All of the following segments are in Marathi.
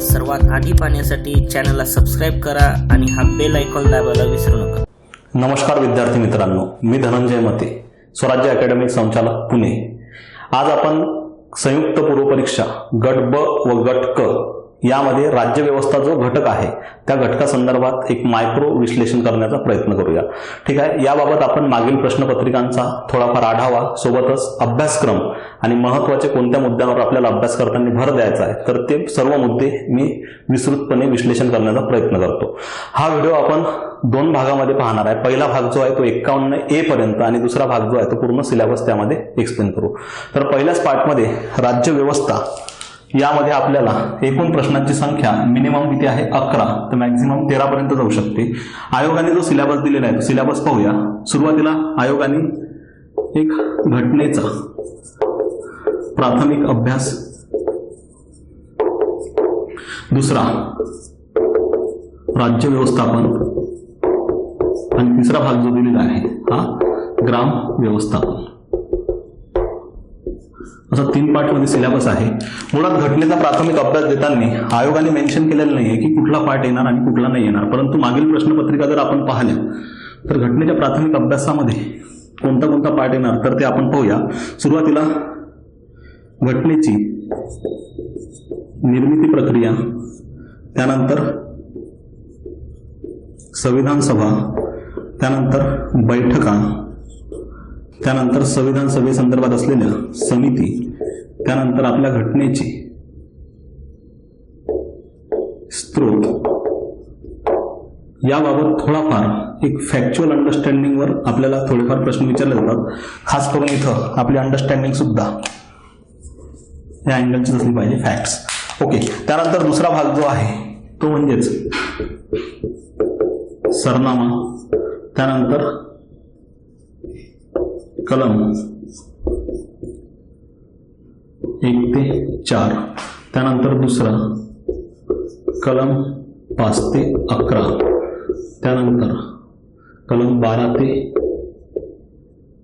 सर्वात आधी पाहण्यासाठी चॅनलला सबस्क्राईब करा आणि हा बेल आयकॉन दाबायला विसरू नका. नमस्कार विद्यार्थी मित्रांनो मी धनंजय मते स्वराज्य अकॅडमी संचालक पुणे. आज आपण संयुक्त पूर्वपरीक्षा गट ब व गट क यामध्ये राज्यव्यवस्था जो घटक आहे त्या घटकासंदर्भात एक मायक्रो विश्लेषण करण्याचा प्रयत्न करूया. ठीक आहे? याबाबत आपण मागील प्रश्नपत्रिकांचा थोडाफार आढावा सोबतच अभ्यासक्रम आणि महत्त्वाचे कोणत्या मुद्द्यांवर आपल्याला अभ्यास करताना भर द्यायचा आहे तर ते सर्व मुद्दे मी विस्तृतपणे विश्लेषण करण्याचा प्रयत्न करतो. हा व्हिडिओ आपण दोन भागामध्ये पाहणार आहे. पहिला भाग जो आहे तो एक्कावन्न ए पर्यंत आणि दुसरा भाग जो आहे तो पूर्ण सिलेबस त्यामध्ये एक्सप्लेन करू. तर पहिल्याच पार्टमध्ये राज्य व्यवस्था यामध्ये आपल्याला एकूण प्रश्नांची संख्या मिनिमम किती आहे? अकरा. तर मॅक्झिमम तेरापर्यंत जाऊ शकते. आयोगाने जो सिलेबस दिलेला आहे तो सिलेबस पाहूया. सुरुवातीला आयोगाने एक घटनेचा प्राथमिक अभ्यास. दुसरा राज्य व्यवस्थापन. आणि तिसरा भाग जो दिलेला आहे हा ग्राम व्यवस्थापन. असा तीन पार्टमध्ये सिलेबस आहे. मुळात घटनेचा प्राथमिक अभ्यास देताना आयोगाने मेन्शन केलेलं नाहीये की कुठला पार्ट येणार आणि कुठला नाही येणार. परंतु मागील प्रश्नपत्रिका जर आपण पाहिल्या तर घटनेच्या प्राथमिक अभ्यासामध्ये कोणता कोणता पार्ट येणार तर ते आपण पाहूया. सुरुवातीला घटनेची निर्मिती प्रक्रिया त्यानंतर संविधान सभा त्यानंतर बैठका त्यानंतर संविधान सभेसंदर्भात असलेल्या समिती त्यानंतर आपल्या घटनेची स्त्रोत याबाबत थोडाफार एक फॅक्च्युअल अंडरस्टँडिंगवर आपल्याला थोडेफार प्रश्न विचारले जातात. खास करून इथं आपली अंडरस्टँडिंग सुद्धा या अँगलचीच असली पाहिजे फॅक्ट्स ओके त्यानंतर दुसरा भाग जो आहे तो म्हणजेच सरनामा. त्यानंतर कलम एक ते चार. त्यानंतर दुसरा कलम पाच ते अकरा. त्यानंतर कलम बारा ते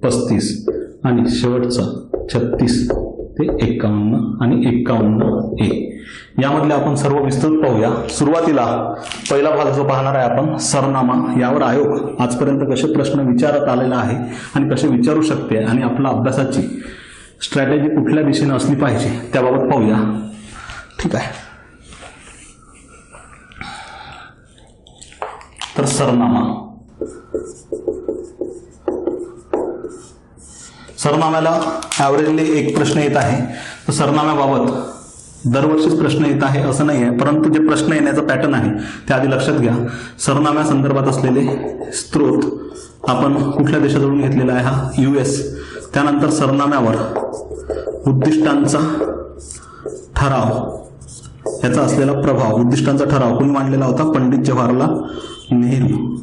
पस्तीस. आणि शेवटचा छत्तीस. ते एक्कावन्न आणि एक्कावन्न ए. यामधले आपण सर्व विस्तृत पाहूया. सुरुवातीला पहिला भाग जो पाहणार आहे आपण सरनामा. यावर आयोग. आजपर्यंत कसे प्रश्न विचारत आलेला आहे आणि कसे विचारू शकते आणि आपल्या अभ्यासाची स्ट्रॅटेजी कुठल्या दिशेने असली पाहिजे त्याबाबत पाहूया. ठीक आहे. तर सरनामा. सरनाम्याला ॲव्हरेजली एक प्रश्न येत आहे. तर सरनाम्याबाबत दरवर्षीच प्रश्न येत आहे असं नाही आहे परंतु जे प्रश्न येण्याचा पॅटर्न आहे ते आधी लक्षात घ्या. सरनाम्या संदर्भात असलेले स्त्रोत आपण कुठल्या देशाजवळून घेतलेला आहे हा? यू एस त्यानंतर सरनाम्यावर उद्दिष्टांचा ठराव याचा असलेला प्रभाव उद्दिष्टांचा ठराव कोणी मांडलेला होता? पंडित जवाहरलाल नेहरू.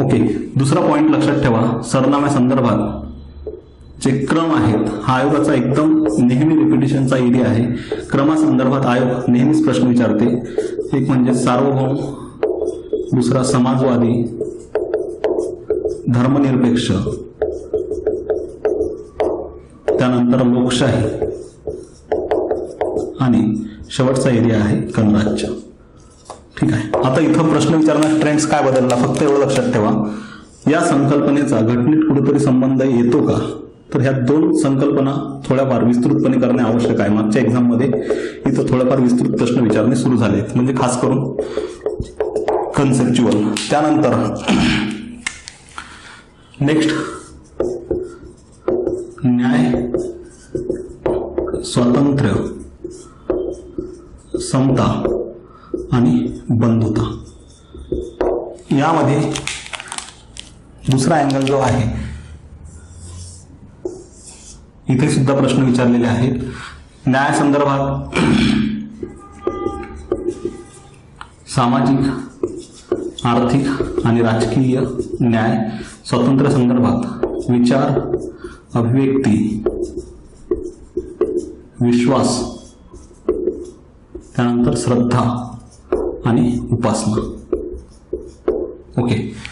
ओके दुसरा पॉइंट लक्षात ठेवा. सरनाम्या संदर्भात जे क्रम आहेत हा आयोगाचा एकदम नेहमी रिपिटेशनचा एरिया आहे. क्रमासंदर्भात आयोग नेहमीच प्रश्न विचारते. एक म्हणजे सार्वभौम दुसरा समाजवादी धर्मनिरपेक्ष त्यानंतर लोकशाही आणि शेवटचा एरिया आहे गणराज्य. ठीक आहे. आता इथं प्रश्न विचारणार ट्रेंड्स काय बदलला फक्त एवढं लक्षात ठेवा. या संकल्पनेचा घटनेत कुठेतरी संबंध येतो का? तर ह्या दोन संकल्पना थोड्याफार विस्तृतपणे करणे आवश्यक आहे. मागच्या एक्झाममध्ये इथं थोड्याफार विस्तृत प्रश्न विचारणे सुरू झाले म्हणजे खास करून कन्सेप्च्युअल त्यानंतर नेक्स्ट दुसरा अँगल जो आहे. इथे सुद्धा प्रश्न विचारलेले आहेत. न्याय संदर्भात सामाजिक आर्थिक आणि राजकीय न्याय स्वातंत्र्य संदर्भात विचार अभिव्यक्ती विश्वास त्यानंतर श्रद्धा आणि उपासना. ओके.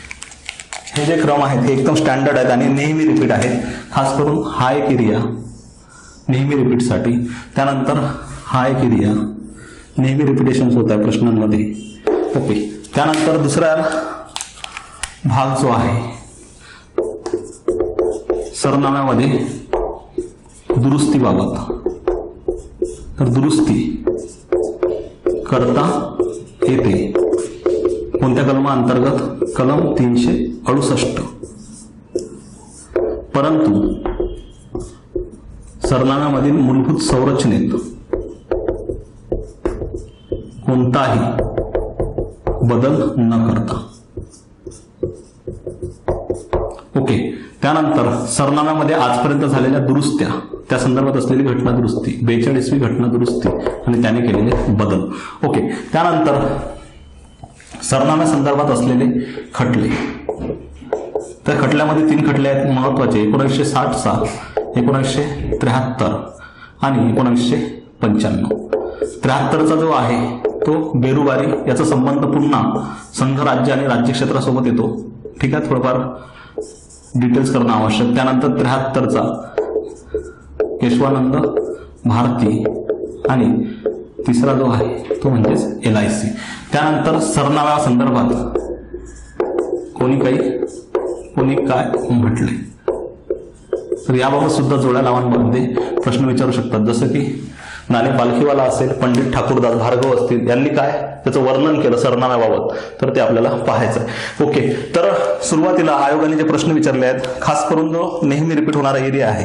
हे जे क्रम आहेत हे एकदम स्टँडर्ड आहेत आणि नेहमी रिपीट आहेत. खास करून हा एक एरिया नेहमी रिपीटसाठी त्यानंतर हा एक एरिया नेहमी रिपिटेशन्स होत आहे प्रश्नांमध्ये. ओके त्यानंतर दुसरा भाग जो आहे सरनाम्यामध्ये दुरुस्तीबाबत तर दुरुस्ती करता येते. कोणत्या कलमाअंतर्गत कलम तीनशे अडुसष्ट. परंतु सरनाम्यामधील मूलभूत संरचनेत कोणताही बदल न करता. ओके त्यानंतर सरनाम्यामध्ये आजपर्यंत झालेल्या दुरुस्त्या त्या संदर्भात असलेली घटना दुरुस्ती बेचाळीसवी घटना दुरुस्ती आणि त्याने केलेले बदल. ओके त्यानंतर सरनाम्या संदर्भात असलेले खटले. त्या खटल्यामध्ये तीन खटले आहेत महत्त्वाचे एकोणीसशे साठ साल एकोणीसशे त्र्याहत्तर आणि एकोणीसशे पंच्याण्णव. त्र्याहत्तरचा जो आहे तो बेरुबारी याचा संबंध पुन्हा संघ राज्य आणि राज्य क्षेत्रासोबत येतो. ठीक आहे थोडंफार डिटेल्स करणं आवश्यक. त्यानंतर त्र्याहत्तरचा केशवानंद भारती आणि तिसरा जो आहे तो म्हणजेच एल आय सी त्यानंतर सरनाव्या संदर्भात कोणी काही कोणी काय म्हटले तर याबाबत सुद्धा जोड्या नावांमध्ये प्रश्न विचारू शकतात. जसं की नाणे पालखीवाला असेल पंडित ठाकूरदास भार्गव असतील यांनी काय त्याचं वर्णन केलं सरनाम्याबाबत? तर ते आपल्याला पाहायचं आहे ओके तर सुरुवातीला आयोगाने जे प्रश्न विचारले आहेत खास करून जो नेहमी रिपीट होणारा एरिया आहे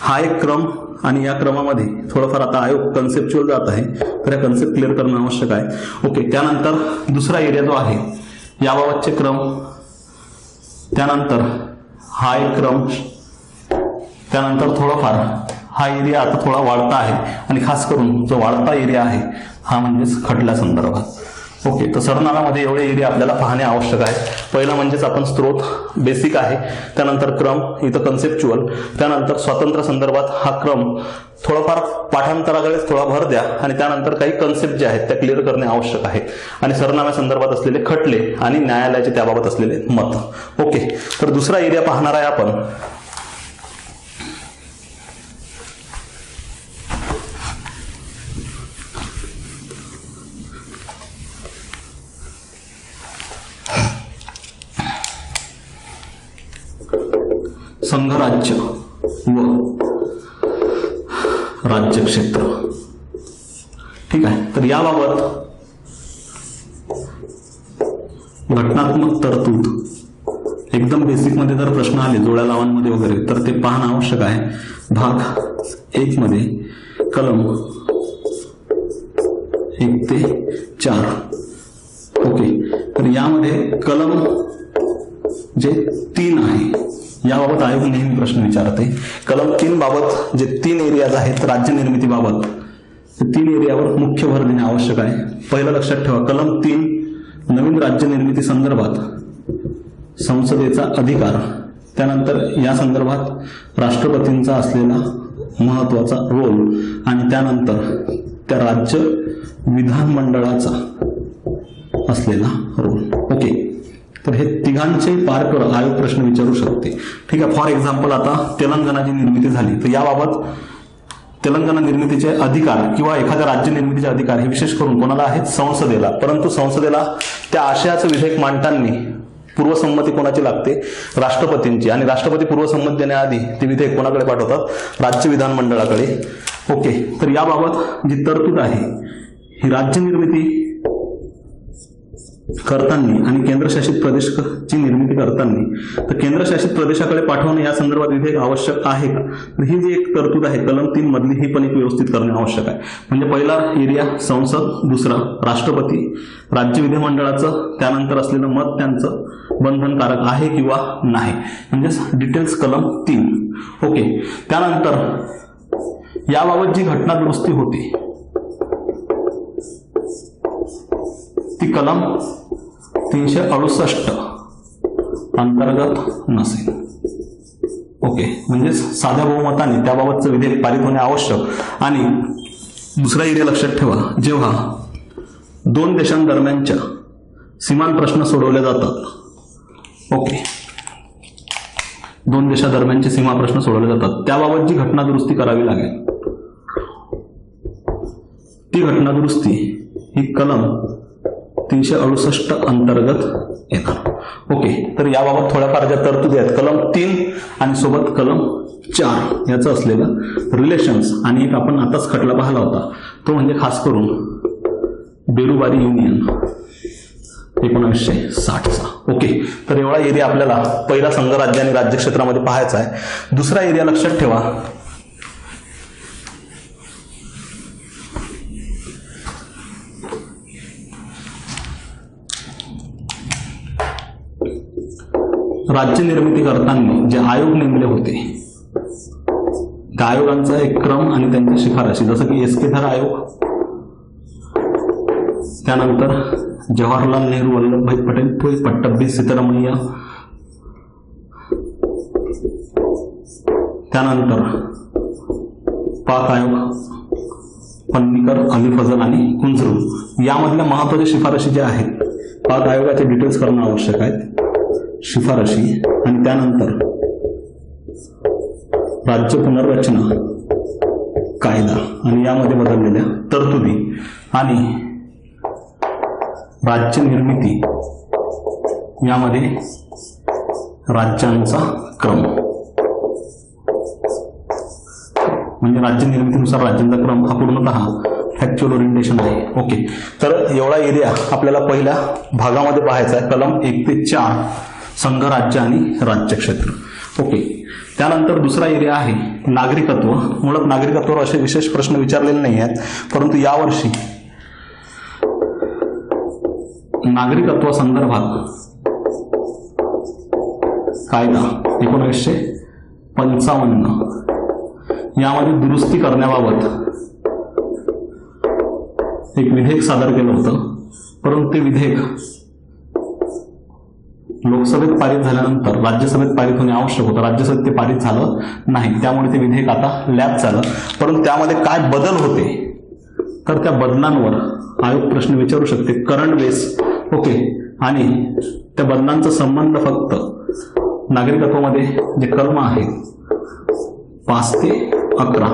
हा एक क्रम आणि या क्रमामध्ये थोडंफार आता आयोग कन्सेप्च्युअल जात आहे तर या कन्सेप्ट क्लिअर करणं आवश्यक आहे. ओके त्यानंतर दुसरा एरिया जो आहे याबाबतचे क्रम. त्यानंतर हा एक क्रम. त्यानंतर थोडाफार हा एरिया आता थोडा वाढता आहे आणि खास करून जो वाढता एरिया आहे हा म्हणजेच खटल्या संदर्भात. ओके तर सरनाम्यामध्ये एवढे एरिया आपल्याला पाहणे आवश्यक आहे. पहिला म्हणजेच आपण स्त्रोत बेसिक आहे. त्यानंतर क्रम इथं कन्सेप्च्युअल त्यानंतर स्वातंत्र्य संदर्भात हा क्रम. थोडाफार पाठांतराकडेच थोडा भर द्या आणि त्यानंतर काही कन्सेप्ट जे आहेत त्या क्लिअर करणे आवश्यक आहे. आणि सरनाम्या संदर्भात असलेले खटले आणि न्यायालयाचे त्याबाबत असलेले मत. ओके तर दुसरा एरिया पाहणार आहे आपण. संघराज्य व राज्यक्षेत्र. ठीक आहे? तर याबाबत घटनात्मक तरतूद. एकदम बेसिकमध्ये जर प्रश्न आले जोड्या लावांमध्ये वगैरे तर ते पाहणं आवश्यक आहे. भाग एक मध्ये कलम एक ते चार. ओके. तर यामध्ये कलम जे तीन आहे याबाबत आयोग नेहमी प्रश्न विचारते कलम तीन बाबत जे तीन एरियाज आहेत राज्य निर्मितीबाबत तीन एरियावर मुख्य भर देणे आवश्यक आहे. पहिलं लक्षात ठेवा कलम तीन नवीन राज्य निर्मिती संदर्भात संसदेचा अधिकार. त्यानंतर या संदर्भात राष्ट्रपतींचा असलेला महत्त्वाचा रोल आणि त्यानंतर त्या राज्य विधानमंडळाचा असलेला रोल ओके तर हे तिघांचे पार कर आयोग प्रश्न विचारू शकते. ठीक आहे फॉर एक्झाम्पल आता तेलंगणाची निर्मिती झाली. तर याबाबत तेलंगणा निर्मितीचे अधिकार किंवा एखाद्या राज्य निर्मितीचे अधिकार हे विशेष करून कोणाला आहेत? संसदेला. परंतु संसदेला त्या आशयाचं विधेयक मांडताना पूर्वसंमती कोणाची लागते? राष्ट्रपतींची. आणि राष्ट्रपती पूर्वसंमती देण्याआधी ते विधेयक कोणाकडे पाठवतात? राज्य विधानमंडळाकडे. ओके. तर याबाबत जी तरतूद आहे ही राज्य निर्मिती करताना आणि केंद्रशासित प्रदेशची निर्मिती करताना तर केंद्रशासित प्रदेशाकडे पाठवणे या संदर्भात विधेयक आवश्यक आहे का? तर ही जी एक तरतूद आहे कलम तीन मधली ही पण एक व्यवस्थित करणे आवश्यक आहे. म्हणजे पहिला एरिया संसद दुसरा राष्ट्रपती. राज्य विधिमंडळाचं त्यानंतर असलेलं मत त्यांचं बंधनकारक आहे किंवा नाही. म्हणजेच डिटेल्स कलम तीन. ओके त्यानंतर याबाबत जी घटना दुरुस्ती होती ती कलम तीनशे अडुसष्ट अंतर्गत नसेल. ओके म्हणजेच साध्या बहुमताने त्याबाबतचं विधेयक पारित होणे आवश्यक. आणि दुसरा एरिया लक्षात ठेवा जेव्हा दोन देशांदरम्यानच्या सीमान प्रश्न सोडवले जातात. ओके. दोन देशादरम्यानचे सीमा प्रश्न सोडवले जातात. त्याबाबत जी घटना दुरुस्ती करावी लागेल ती घटना दुरुस्ती ही कलम तीनशे अडुसष्ट अंतर्गत येणार ओके तर याबाबत थोड्याफार ज्या तरतुदी आहेत कलम तीन आणि सोबत कलम चार याचं असलेलं रिलेशन्स आणि एक आपण आताच खटला पाहिला होता तो म्हणजे खास करून बेरुबारी युनियन एकोणीसशे साठचा. ओके तर एवढा एरिया आपल्याला पहिला संघ राज्य आणि राज्यक्षेत्रामध्ये पाहायचा आहे. दुसरा एरिया लक्षात ठेवा राज्य निर्मिती करताना जे आयोग नेमले होते त्या आयोगांचा एक क्रम आणि त्यांच्या शिफारशी. जसं की एस के धर आयोग त्यानंतर जवाहरलाल नेहरू वल्लभभाई पटेल पुढे पट्टभी सीतारामय्या त्यानंतर पाक आयोग पन्नीकर अली फजल आणि कुंजरू यामधल्या महत्त्वाच्या शिफारशी ज्या आहेत पाक आयोगाचे डिटेल्स करणं आवश्यक आहेत. शिफारशी आणि त्यानंतर राज्य पुनर्रचना कायदा आणि यामध्ये बदललेल्या तरतुदी आणि राज्य निर्मिती यामध्ये राज्यांचा क्रम. म्हणजे राज्य निर्मितीनुसार राज्यांचा क्रम हा पूर्णतः फॅक्च्युअल ओरिएंटेशन आहे. ओके तर एवढा एरिया आपल्याला पहिल्या भागामध्ये पाहायचा आहे. कलम एक ते चार. संघ राज्य आणि राज्यक्षेत्र ओके. त्यानंतर दुसरा एरिया आहे नागरिकत्व. मुळात नागरिकत्वावर असे विशेष प्रश्न विचारलेले नाही आहेत परंतु यावर्षी नागरिकत्व संदर्भात कायदा एकोणीसशे पंचावन्न यामध्ये दुरुस्ती करण्याबाबत एक विधेयक सादर केलं होतं. परंतु ते विधेयक लोकसभेत पारित झाल्यानंतर राज्यसभेत पारित होणे आवश्यक होतं. राज्यसभेत ते पारित झालं नाही. त्यामुळे ते विधेयक आता लॅब झालं. परंतु त्यामध्ये काय बदल होते? तर त्या बदलांवर आयोग प्रश्न विचारू शकते. Current base okay. आणि त्या बदलांचा संबंध फक्त नागरिकत्वामध्ये जे कलम आहे पाच ते अकरा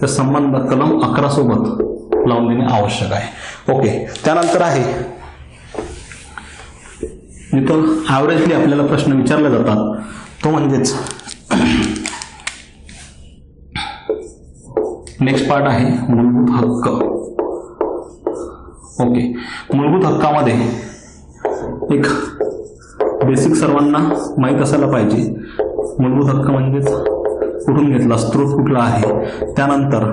त्या संबंध कलम अकरा सोबत लावून देणे आवश्यक आहे. ओके. त्यानंतर आहे जिथं ॲव्हरेजली आपल्याला प्रश्न विचारले जातात तो म्हणजेच नेक्स्ट पार्ट आहे मूलभूत हक्क. ओके मूलभूत हक्कामध्ये एक बेसिक सर्वांना माहीत असायला पाहिजे. मूलभूत हक्क म्हणजेच कुठून घेतला स्त्रोत कुठला आहे? त्यानंतर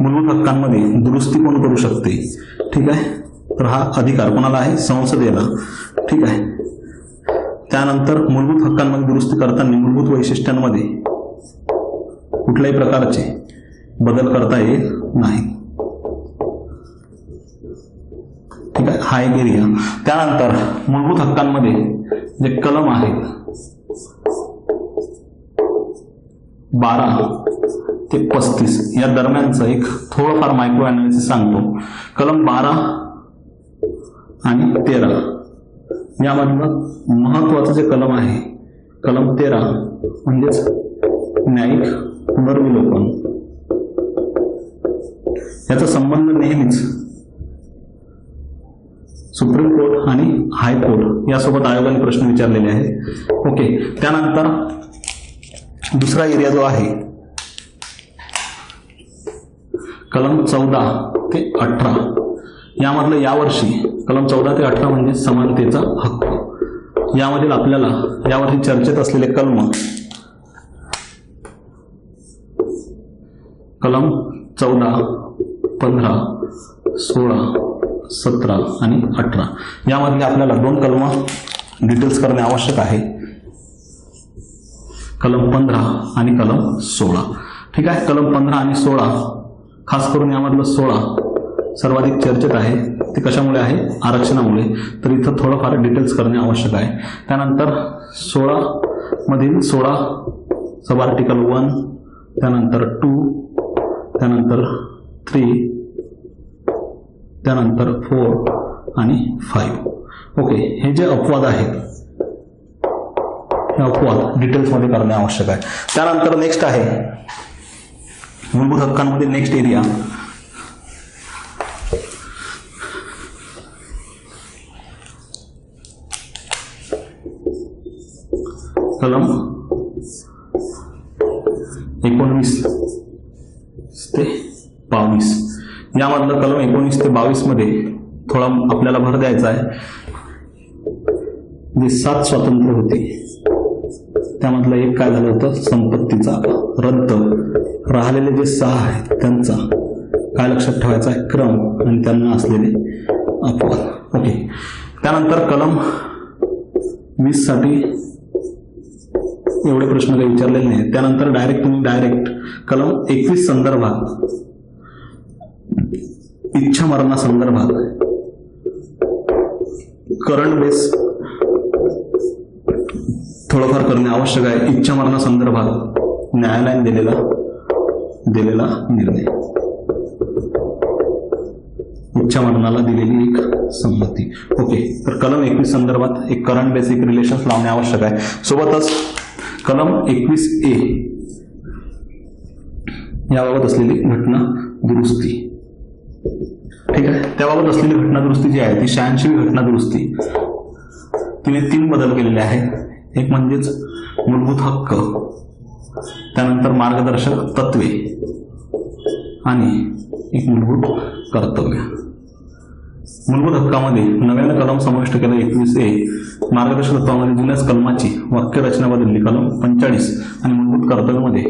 मूलभूत हक्कांमध्ये दुरुस्ती कोण करू शकते? ठीक आहे? तर हा अधिकार कोणाला आहे? संसदेला. ठीक आहे? त्यानंतर मूलभूत हक्कांमध्ये दुरुस्ती करताना मूलभूत वैशिष्ट्यांमध्ये कुठल्याही प्रकारचे बदल करता येत नाही. ठीक आहे? हा एक एरिया त्यानंतर मूलभूत हक्कांमध्ये जे कलम आहेत बारा ते पस्तीस या दरम्यानचं एक थोडंफार मायक्रो अनालिसिस सांगतो. कलम बारा आणि तेरा. यामधलं महत्वाचं जे कलम आहे कलम तेरा म्हणजेच न्यायिक पुनर्विलोकन याचा संबंध नेहमीच सुप्रीम कोर्ट आणि हायकोर्ट यासोबत आयोगाने प्रश्न विचारलेले आहेत. ओके त्यानंतर दुसरा एरिया जो आहे कलम चौदा ते अठरा. यामधलं यावर्षी कलम चौदा ते अठरा म्हणजे समानतेचा हक्क. यामधील आपल्याला यावरती चर्चेत असलेले कलम कलम चौदा पंधरा सोळा सतरा आणि अठरा. यामधले आपल्याला दोन कलम डिटेल्स करणे आवश्यक आहे. कलम पंधरा आणि कलम सोळा. ठीक आहे? कलम पंधरा आणि सोळा खास करून यामधलं सोळा सर्वाधिक चर्चेत आहे ते कशामुळे आहे? आरक्षणामुळे. तर इथं थोडंफार डिटेल्स करणे आवश्यक आहे. त्यानंतर सोळा मधील सोळा सब आर्टिकल वन त्यानंतर टू त्यानंतर थ्री त्यानंतर फोर आणि फाईव्ह ओके हे जे अपवाद आहेत हे अपवाद डिटेल्समध्ये करणे आवश्यक आहे. त्यानंतर नेक्स्ट आहे. मूलभूत हक्कांमध्ये नेक्स्ट एरिया कलम एकोणवीस ते बावीस. यामधलं कलम एकोणीस ते बावीसमध्ये थोडा आपल्याला भर द्यायचा आहे. जे सात स्वातंत्र्य होते त्यामधलं एक काय झालं होतं? संपत्तीचा रद्द. राहिलेले जे सहा आहेत त्यांचा काय लक्षात ठेवायचा आहे? क्रम आणि त्यांना असलेले अपवाद. ओके त्यानंतर कलम वीससाठी एवढे प्रश्न काही विचारलेले नाही त्यानंतर डायरेक्ट तुम्ही डायरेक्ट कलम एकवीस संदर्भात इच्छा मरणा संदर्भात करंट बेस थोडंफार करणे आवश्यक आहे. इच्छा मरणा संदर्भात न्यायालयाने दिलेला दिलेला निर्णय. इच्छा मरणाला दिलेली एक संमती. ओके तर कलम एकवीस संदर्भात एक करंट बेसिक रिलेशन लावणे आवश्यक आहे. सोबतच कलम एकवीस ए. याबाबत असलेली घटना दुरुस्ती. ठीक आहे? त्याबाबत असलेली घटना दुरुस्ती जी आहे ती शहाऐंशीवी घटना दुरुस्ती. तिने तीन बदल केलेले आहेत. एक म्हणजेच मूलभूत हक्क त्यानंतर मार्गदर्शक तत्वे आणि एक मूलभूत कर्तव्य. मूलभूत हक्कामध्ये नव्यानं कलम समाविष्ट केला एकवीस ए मार्गदर्शक तत्वामध्ये जुन्याच कलमाची वाक्यरचना बदलली कलम पंचाळीस आणि मूलभूत कर्तव्यामध्ये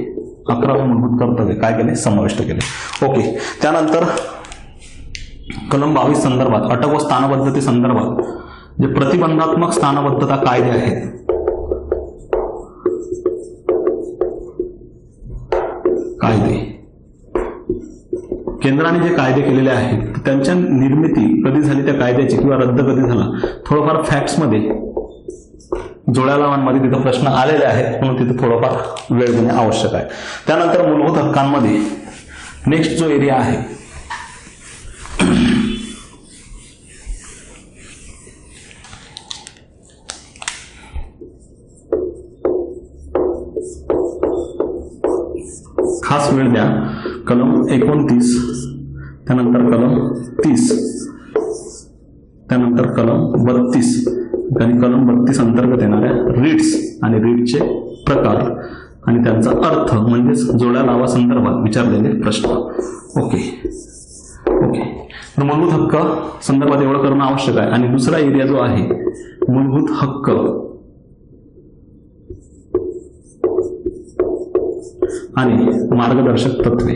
अकरावे मूलभूत कर्तव्य काय केले? समाविष्ट केले. ओके त्यानंतर कलम बावीस संदर्भात अटक व स्थानबद्धते संदर्भात जे प्रतिबंधात्मक स्थानबद्धता कायदे आहेत कायदे. केंद्राने जे कायदे केलेले आहेत त्यांच्या निर्मिती कधी झाली त्या कायद्याची किंवा रद्द कधी झाला थोडंफार फॅक्ट्समध्ये जोड्या लावांमध्ये तिथं प्रश्न आलेले आहेत म्हणून तिथं थोडंफार वेळ देणे आवश्यक आहे. त्यानंतर मूलभूत हक्कांमध्ये नेक्स्ट जो एरिया आहे खास वेळ द्या. कलम एकोणतीस त्यानंतर कलम तीस त्यानंतर कलम बत्तीस. आणि कलम बत्तीस अंतर्गत येणाऱ्या रीड्स आणि रीडचे प्रकार आणि त्यांचा अर्थ म्हणजेच जोड्या लावा संदर्भात विचारलेले प्रश्न. ओके. ओके. तर मूलभूत हक्क संदर्भात एवढं करणं आवश्यक आहे. आणि दुसरा एरिया जो आहे मूलभूत हक्क. आणि मार्गदर्शक तत्वे.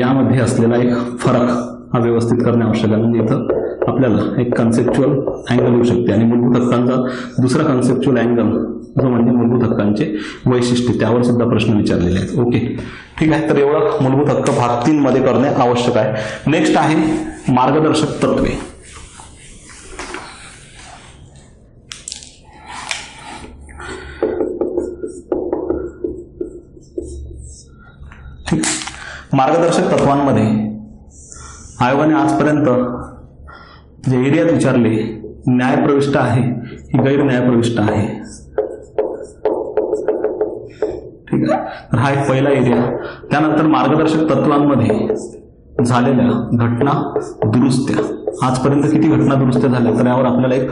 यामध्ये असलेला एक फरक हा व्यवस्थित करणे आवश्यक आहे. म्हणजे इथं आपल्याला एक कन्सेप्च्युअल अँगल येऊ शकते आणि मूलभूत हक्कांचा दुसरा कन्सेप्च्युअल अँगल जो म्हणजे मूलभूत हक्कांचे वैशिष्ट्य त्यावर सुद्धा प्रश्न विचारलेले आहेत. ओके. ठीक आहे. तर एवढं मूलभूत हक्क भाग तीन मध्ये करणे आवश्यक आहे. नेक्स्ट आहे मार्गदर्शक तत्वे. ठीक मार्गदर्शक तत्वांमध्ये आयोगाने आजपर्यंत जे एरियात विचारले न्यायप्रविष्ट आहे की गैर न्यायप्रविष्ट आहे? ठीक आहे. तर हा एक पहिला एरिया. त्यानंतर मार्गदर्शक तत्वांमध्ये झालेल्या घटना दुरुस्त्या. आजपर्यंत किती घटना दुरुस्त्या झाल्या? तर यावर आपल्याला एक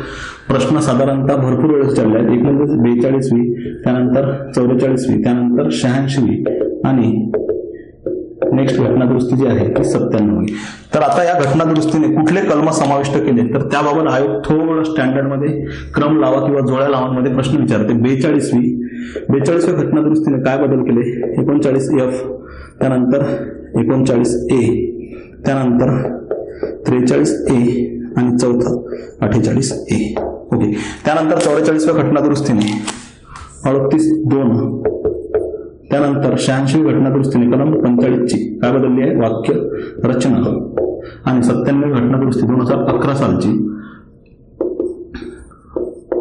प्रश्न साधारणतः भरपूर वेळेस चढले आहेत. एक म्हणजे बेचाळीसवी त्यानंतर चौवेचाळीसवी त्यानंतर शहाऐंशीवी आणि नेक्स्ट घटनादुरुस्ती जी आहे ती सत्त्याण्णवी तर आता या घटनादुरुस्तीने कुठले कलम समाविष्ट केले तर त्याबाबत आयोग थोडं स्टँडर्डमध्ये क्रम लावा किंवा जोड्या लावांमध्ये प्रश्न विचारते. बेचाळीसवी बेचाळीसव्या घटनादुरुस्तीने काय बदल केले? एकोणचाळीस एफ त्यानंतर एकोणचाळीस ए त्यानंतर त्रेचाळीस ए आणि चौथा अठ्ठेचाळीस ए ओके त्यानंतर चौवेचाळीसव्या घटनादुरुस्तीने अडतीस दोन त्यानंतर शहाऐंशी घटना दुरुस्तीने कलम पंचाळीसची. काय बदलली आहे? वाक्य रचना. आणि सत्त्याण्णव घटनादुरुस्ती दोन हजार अकरा सालची.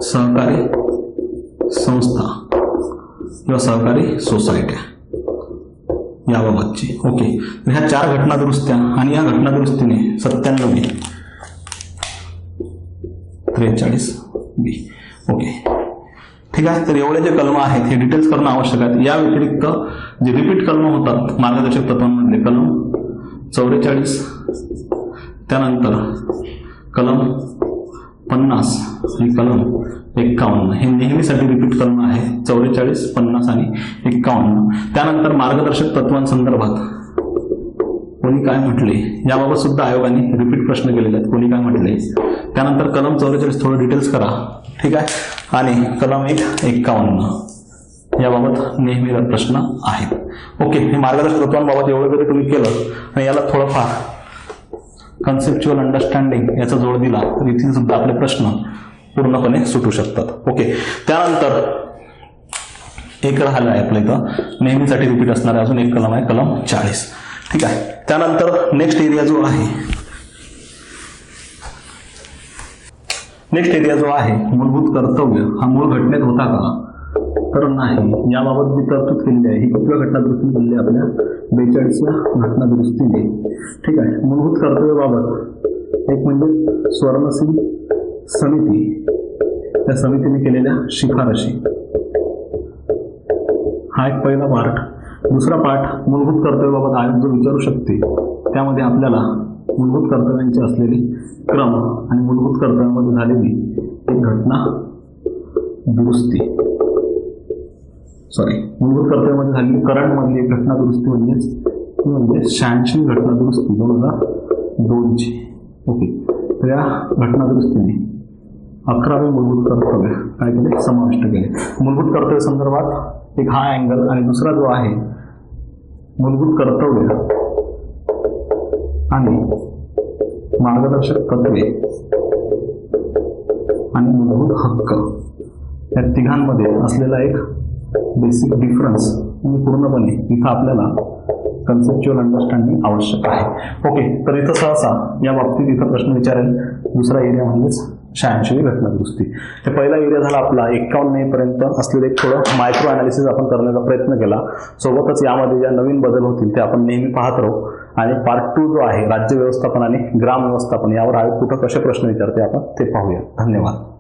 सहकारी संस्था किंवा सहकारी सोसायट्या याबाबतची ओके. तर ह्या चार घटना दुरुस्त्या आणि या घटना दुरुस्तीने सत्त्याण्णव त्रेचाळीस बी. ओके. ठीक आहे? तर एवढे जे कलम आहेत हे डिटेल्स करणं आवश्यक आहे. या व्यतिरिक्त जे रिपीट कलम होतात मार्गदर्शक तत्वांमधले म्हणजे कलम चौवेचाळीस त्यानंतर कलम पन्नास आणि कलम एक्कावन्न हे नेहमीसाठी रिपीट कलम आहे. चौवेचाळीस पन्नास आणि एक्कावन्न त्यानंतर मार्गदर्शक तत्वांसंदर्भात कोणी काय म्हटले याबाबत सुद्धा आयोगाने रिपीट प्रश्न केलेले आहेत. कोणी काय म्हटले? त्यानंतर कलम चौवेचाळीस थोडं डिटेल्स करा. ठीक आहे? आणि कलम एक एक्कावन्न याबाबत नेहमी प्रश्न आहेत. ओके हे मार्गदर्शक तत्वांबाबत एवढं जरी तुम्ही केलं आणि याला थोडंफार कन्सेप्च्युअल अंडरस्टँडिंग याचा जोड दिला तर इथे सुद्धा आपले प्रश्न पूर्णपणे सुटू शकतात. ओके त्यानंतर एक राहिलं आहे आपल्या इथं. नेहमीसाठी रिपीट असणारे अजून एक कलम आहे कलम चाळीस. ठीक आहे. त्यानंतर नेक्स्ट एरिया जो आहे नेक्स्ट एरिया जो आहे मूलभूत कर्तव्य हा मूळ घटनेत होता का? तर नाही. याबाबत जी तरतूद केलेली आहे ही कुठल्या घटना दुरुस्ती केलेली आहे आपल्या बेचाळीसच्या घटना दुरुस्तीने ठीक आहे. मूलभूत कर्तव्याबाबत एक म्हणजे स्वर्णसिंग समिती. त्या समितीने केलेल्या शिफारशी. हा एक पहिला पार्ट दुसरा पाठ मूलभूत कर्तव्याबाबत आयोग जो विचारू शकते. त्यामध्ये आपल्याला मूलभूत कर्तव्यांची असलेली क्रम आणि मूलभूत कर्तव्यामध्ये झालेली एक घटना दुरुस्ती. सॉरी मूलभूत कर्तव्यामध्ये झालेली करंटमधली एक घटना दुरुस्ती म्हणजेच ती म्हणजे शहाऐंशी घटना दुरुस्ती दोन हजार दोनची. ओके तर या घटना दुरुस्तीने अकरावे मूलभूत कर्तव्य काय केले समाविष्ट केले. मूलभूत कर्तव्य संदर्भात एक हा अँगल आणि दुसरा जो आहे मूलभूत कर्तव्य. आणि मार्गदर्शक तत्वे आणि मूलभूत हक्क या तिघांमध्ये असलेला एक बेसिक डिफरन्स म्हणजे पूर्णपणे इथं आपल्याला कन्सेप्च्युअल अंडरस्टँडिंग आवश्यक आहे. ओके तर इथं सहसा या बाबतीत इथं प्रश्न विचारेल. दुसरा एरिया म्हणजेच शहाऐंशी घटना दुरुस्ती हे पहिला एरिया झाला आपला एक्कावन्न पर्यंत असलेलं एक थोडं मायक्रो अनालिसिस आपण करण्याचा प्रयत्न केला. सोबतच यामध्ये ज्या नवीन बदल होतील ते आपण नेहमी पाहत राहू. आणि पार्ट टू जो आहे राज्य व्यवस्थापन आणि ग्राम व्यवस्थापन यावर आयोग कुठं कसे प्रश्न विचारते आपण ते पाहूया. धन्यवाद.